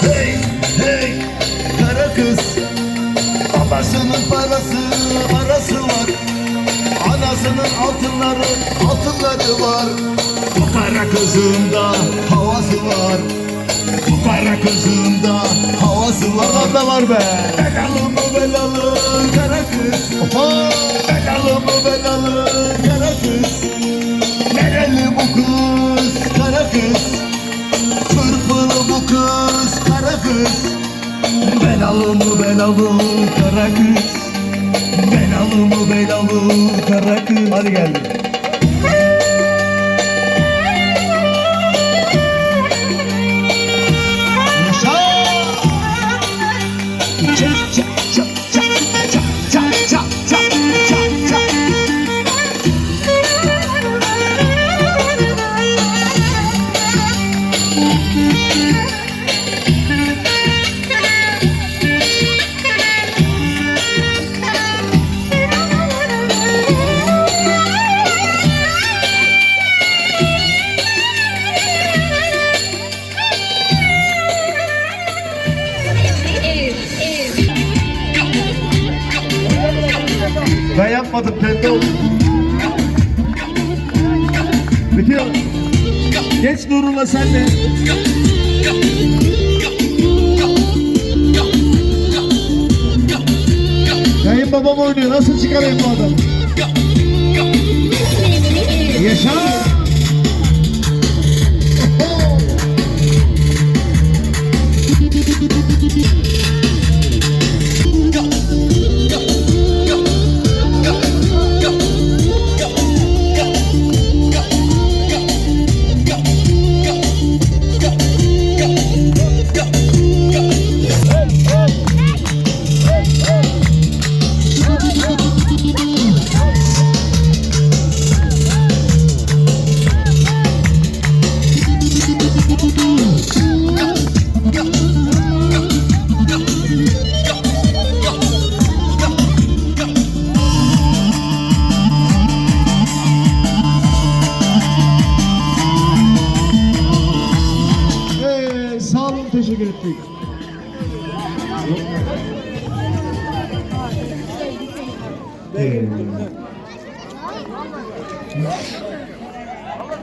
Hey hey kara kız. Babasının parası parası var. Anasının altınları altınları var. Bu kara kızın havası var. Bu kara kızın havası var. Da var be. Belalı mı belalı kara kız kız Belalı mı belalı kara kız Belalı mı belalı kara kız Hadi geldi. Yaşa! Çak çak Ben yapmadım pembe oldu. Bitiyor. Geç Nurullah sen de. Kayınbabam oynuyor. Nasıl çıkarayım bu adamı? Yaşa. Ee, ভিত্তিক Yeah.